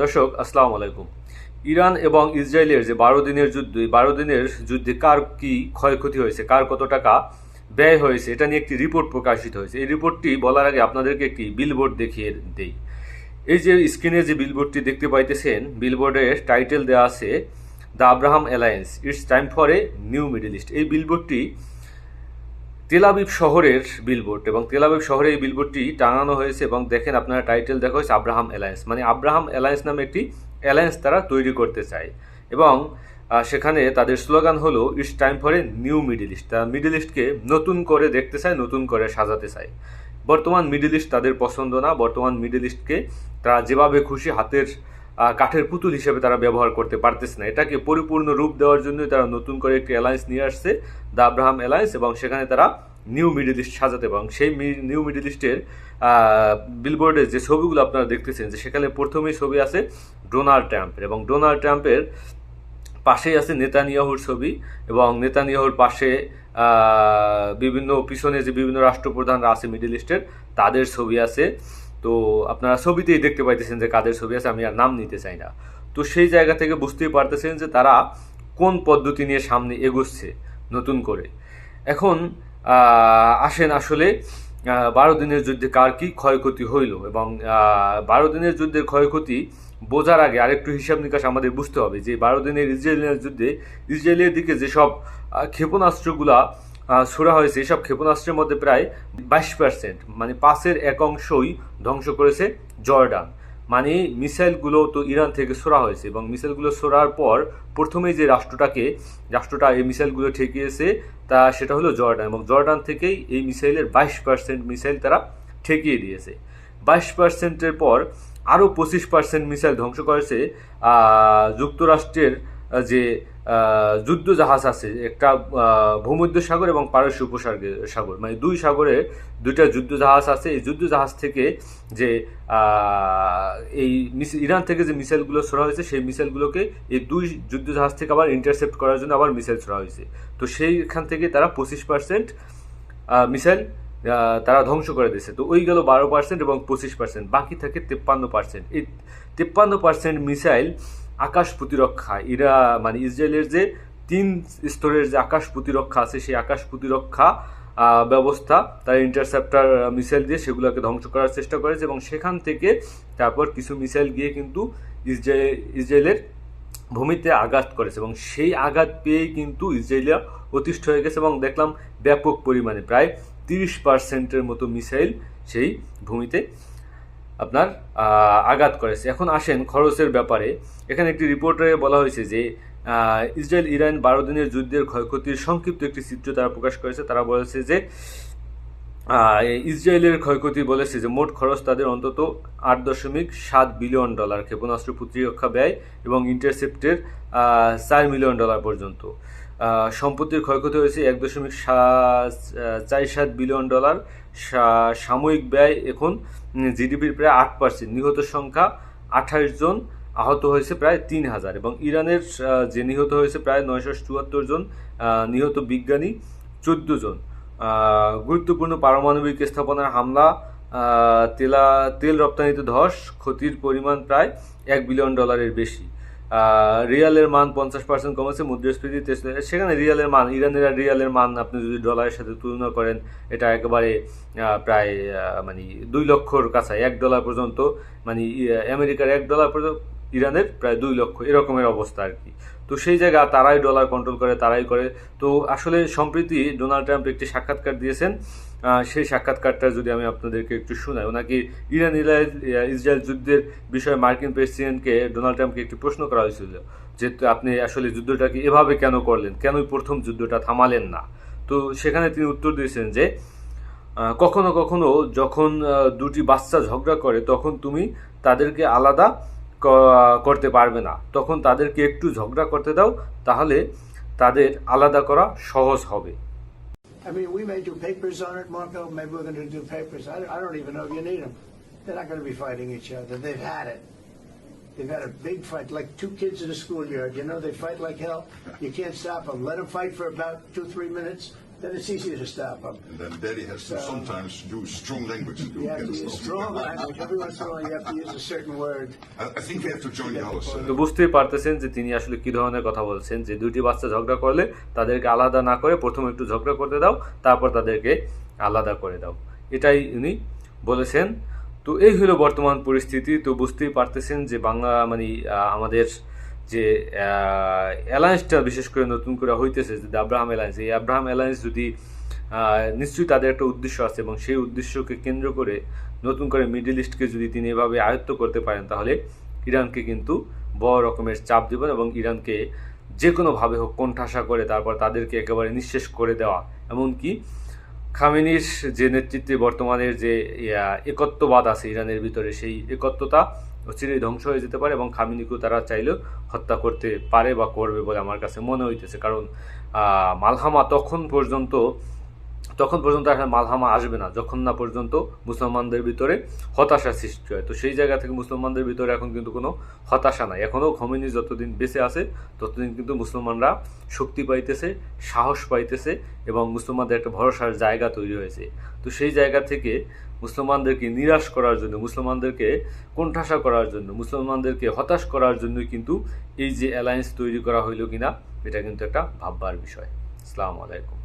দর্শক, আসসালামু আলাইকুম। ইরান এবং ইসরায়েলের যে বারো দিনের যুদ্ধ বারো দিনের যুদ্ধে কার কি ক্ষয়ক্ষতি হয়েছে, কার কত টাকা ব্যয় হয়েছে, এটা নিয়ে একটি রিপোর্ট প্রকাশিত হয়েছে। এই রিপোর্টটি বলার আগে আপনাদেরকে একটি বিলবোর্ড দেখিয়ে দেই। এই যে স্ক্রিনে যে বিলবোর্ডটি দেখতে পাইতেছেন বিলবোর্ডের টাইটেল দেওয়া আছে the Abraham alliance it's time for a new Middle East এই বিলবোর্ডটি তেলাবিব শহরের বিলবোর্ড এবং তেলাবিব শহরে এই বিলবোর্ডটি টাঙানো হয়েছে এবং দেখেন আপনারা টাইটেল দেখা হয়েছে আব্রাহাম অ্যালায়েন্স মানে আব্রাহাম অ্যালায়েন্স নামে একটি অ্যালায়েন্স তারা তৈরি করতে চায়। এবং সেখানে তাদের স্লোগান হলো it's time for a new Middle East তারা মিডল ইস্টকে নতুন করে দেখতে চায়, নতুন করে সাজাতে চায়। বর্তমান মিডল ইস্ট তাদের পছন্দ না, বর্তমান মিডল ইস্টকে তারা যেভাবে খুশি হাতের কাঠের পুতুল হিসেবে তারা ব্যবহার করতে পারতেছে না। এটাকে পরিপূর্ণ রূপ দেওয়ার জন্য তারা নতুন করে একটি অ্যালায়েন্স নিয়ে আসছে, দ্য আব্রাহাম অ্যালায়েন্স এবং সেখানে তারা নিউ মিডল ইস্ট সাজাতে এবং সেই নিউ মিডল ইস্টের বিলবোর্ডের যে ছবিগুলো আপনারা দেখতেছেন, যে সেখানে প্রথমেই ছবি আছে ডোনাল্ড ট্রাম্পের, এবং ডোনাল্ড ট্রাম্পের পাশেই আছে নেতানিয়াহুর ছবি, এবং নেতানিয়াহুর পাশে বিভিন্ন, পিছনে যে বিভিন্ন রাষ্ট্রপ্রধানরা আছে মিডল ইস্টের, তাদের ছবি আছে। তো আপনারা ছবিতেই দেখতে পাইতেছেন যে কাদের ছবি আছে, আমি আর নাম নিতে চাই না। তো সেই জায়গা থেকে বুঝতেই পারতেছেন যে তারা কোন পদ্ধতি নিয়ে সামনে এগোচ্ছে নতুন করে। এখন আসেন আসলে বারো দিনের যুদ্ধে কার কি ক্ষয়ক্ষতি হইল এবং বারো দিনের যুদ্ধের ক্ষয়ক্ষতি বোঝার আগে আরেকটু হিসাব নিকাশ আমাদের বুঝতে হবে যে বারো দিনের ইসরায়েলের যুদ্ধে ইসরায়েলের দিকে যেসব ক্ষেপণাস্ত্রগুলা ছোড়া হয়েছে, এসব ক্ষেপণাস্ত্রের মধ্যে প্রায় বাইশ পার্সেন্ট মানে পাঁচের এক অংশই ধ্বংস করেছে জর্ডান। মানে মিসাইলগুলো তো ইরান থেকে ছোড়া হয়েছে এবং মিসাইলগুলো ছোড়ার পর প্রথমেই যে রাষ্ট্রটাকে, রাষ্ট্রটা এই মিসাইলগুলো ঠেকিয়েছে, তা সেটা হলো জর্ডান এবং জর্ডান থেকেই এই মিসাইলের বাইশ পার্সেন্ট মিসাইল তারা ঠেকিয়ে দিয়েছে। বাইশ পার্সেন্টের পর আরও পঁচিশ পার্সেন্ট মিসাইল ধ্বংস করেছে যুক্তরাষ্ট্রের যে যুদ্ধ জাহাজ আছে, একটা ভূমধ্য সাগর এবং পারস্য উপসাগর সাগর। মানে দুই সাগরে দুইটা যুদ্ধ জাহাজ আছে। এই যুদ্ধ জাহাজ থেকে যে এই ইরান থেকে যে মিসাইলগুলো ছোড়া হয়েছে, সেই মিসাইলগুলোকে এই দুই যুদ্ধ জাহাজ থেকে আবার ইন্টারসেপ্ট করার জন্য আবার মিসাইল ছোড়া হয়েছে। তো সেইখান থেকে তারা পঁচিশ পার্সেন্ট মিসাইল তারা ধ্বংস করে দিয়েছে। তো ওই গেল বারো পার্সেন্ট এবং পঁচিশ পার্সেন্ট বাকি থাকে তেপ্পান্ন পার্সেন্ট এই তেপ্পান্ন পার্সেন্ট মিসাইল আকাশ প্রতিরক্ষা ইরা মানে ইসরায়েলের যে তিন স্তরের যে আকাশ প্রতিরক্ষা আছে, সেই আকাশ প্রতিরক্ষা ব্যবস্থা, তার ইন্টারসেপ্টার মিসাইল দিয়ে সেগুলোকে ধ্বংস করার চেষ্টা করেছে এবং সেখান থেকে তারপর কিছু মিসাইল গিয়ে কিন্তু ইসরায়েল ইসরায়েলের ভূমিতে আঘাত করেছে এবং সেই আঘাত পেয়েই কিন্তু ইসরায়েলিয়া অতিষ্ঠ হয়ে গেছে এবং দেখলাম ব্যাপক পরিমাণে, প্রায় তিরিশ পার্সেন্টের মতো মিসাইল সেই ভূমিতে আপনার আঘাত করেছে। এখন আসেন খরচের ব্যাপারে। এখানে একটি রিপোর্টে বলা হয়েছে যে ইসরায়েল, ইরান বারো দিনের যুদ্ধের ক্ষয়ক্ষতির সংক্ষিপ্ত একটি চিত্র তারা প্রকাশ করেছে। তারা বলেছে যে ইসরায়েলের ক্ষয়ক্ষতি বলেছে যে, মোট খরচ তাদের অন্তত আট দশমিক সাত বিলিয়ন ডলার, ক্ষেপণাস্ত্র প্রতিরক্ষা ব্যয় এবং ইন্টারসেপ্টের চার মিলিয়ন ডলার পর্যন্ত। সম্পত্তির ক্ষয়ক্ষতি হয়েছে এক দশমিক চার সাত বিলিয়ন ডলার। সাময়িক ব্যয় এখন জিডিপির প্রায় আট পার্সেন্ট নিহত সংখ্যা আঠাশ জন, আহত হয়েছে প্রায় তিন হাজার এবং ইরানের যে নিহত হয়েছে প্রায় নয়শো চুয়াত্তর জন নিহত বিজ্ঞানী চোদ্দ জন। গুরুত্বপূর্ণ পারমাণবিক স্থাপনার হামলা তেলা, তেল রপ্তানিতে ধস, ক্ষতির পরিমাণ প্রায় এক বিলিয়ন ডলারের বেশি। রিয়ালের মান পঞ্চাশ পার্সেন্ট কমেছে, মুদ্রাস্ফীতি সেখানে রিয়ালের মান, ইরানের আর রিয়ালের মান আপনি যদি ডলারের সাথে তুলনা করেন, এটা একেবারে প্রায় মানে দুই লক্ষর কাছে এক ডলার পর্যন্ত মানে আমেরিকার এক ডলার পর্যন্ত, ইরানের প্রায় দুই লক্ষ, এরকমের অবস্থা আর কি। তো সেই জায়গা তারাই ডলার কন্ট্রোল করে, তারাই করে। তো আসলে সম্প্রতি ডোনাল্ড ট্রাম্প একটি সাক্ষাৎকার দিয়েছেন সেই সাক্ষাৎকারটা যদি আমি আপনাদেরকে একটু শোনাই, ওনাকে ইরান ইসরায়েল যুদ্ধের বিষয়ে মার্কিন প্রেসিডেন্টকে ডোনাল্ড ট্রাম্পকে একটি প্রশ্ন করা হয়েছিল যে আপনি আসলে যুদ্ধটাকে এভাবে কেন করলেন? কেনই প্রথম যুদ্ধটা থামালেন না? তো সেখানে তিনি উত্তর দিয়েছেন যে কখনো কখনো যখন দুটি বাচ্চা ঝগড়া করে, তখন তুমি তাদেরকে আলাদা করতে পারবে না। তখন তাদেরকে একটু ঝগড়া করতে দাও, তাহলে তাদের আলাদা করা সহজ হবে। I mean, we may do papers on it, Marco. Maybe we're going to do papers. I, I don't even know if you need them. They're not going to be fighting each other. They've had it. They've had a big fight, like two kids in a schoolyard. You know, they fight like hell. You can't stop them. Let them fight for about two, three minutes. Then it's easier to stop them. And then daddy has to sometimes use strong language to You have to get use stuff. strong language. Every once in a while, you have to use a certain word. I, I think we have to join the house. তো বুঝতেই পারতেছেন যে তিনি আসলে কি ধরনের কথা বলছেন যে দুইটি বাচ্চা ঝগড়া করলে তাদেরকে আলাদা না করে প্রথমে একটু ঝগড়া করতে দাও তারপর তাদেরকে আলাদা করে দাও এটাই উনি বলেছেন তো এই হলো বর্তমান পরিস্থিতি তো বুঝতেই পারতেছেন যে বাংলা মানে আহ, আমাদের যে অ্যালায়েন্সটা বিশেষ করে নতুন করে হইতেছে যে আব্রাহাম অ্যালায়েন্স এই আব্রাহাম অ্যালায়েন্স যদি নিশ্চয়ই তাদের একটা উদ্দেশ্য আছে এবং সেই উদ্দেশ্যকে কেন্দ্র করে নতুন করে মিডল ইস্টকে যদি তিনি এভাবে আয়ত্ত করতে পারেন, তাহলে ইরানকে কিন্তু বড় রকমের চাপ দেবেন এবং ইরানকে যে কোনোভাবে হোক কোণঠাসা করে তারপর তাদেরকে একেবারে নিঃশেষ করে দেওয়া। এমনকি খামেনির যে নেতৃত্বে বর্তমানের যে একত্ববাদ আছে ইরানের ভিতরে, সেই একত্বতা চিরেই ধ্বংস হয়ে যেতে পারে এবং খামিনিকেও তারা চাইলেও হত্যা করতে পারে বা করবে বলে আমার কাছে মনে হইতেছে। কারণ মালহামা তখন পর্যন্ত তখন পর্যন্ত আসলে মালহামা আসবে না। যখন না পর্যন্ত মুসলমানদের ভিতরে হতাশা সৃষ্টি হয়। তো সেই জায়গা থেকে মুসলমানদের ভিতরে এখন কিন্তু কোনো হতাশা নাই। এখনও খমেনি যতদিন বেঁচে আছে, ততদিন কিন্তু মুসলমানরা শক্তি পাইতেছে, সাহস পাইতেছে এবং মুসলমানদের একটা ভরসার জায়গা তৈরি হয়েছে। তো সেই জায়গা থেকে মুসলমানদেরকে নিরাশ করার জন্য, মুসলমানদেরকে কোণঠাসা করার জন্য, মুসলমানদেরকে হতাশ করার জন্য কিন্তু এই যে অ্যালায়েন্স তৈরি করা হইল কিনা, এটা কিন্তু একটা ভাববার বিষয়। আসসালামু আলাইকুম।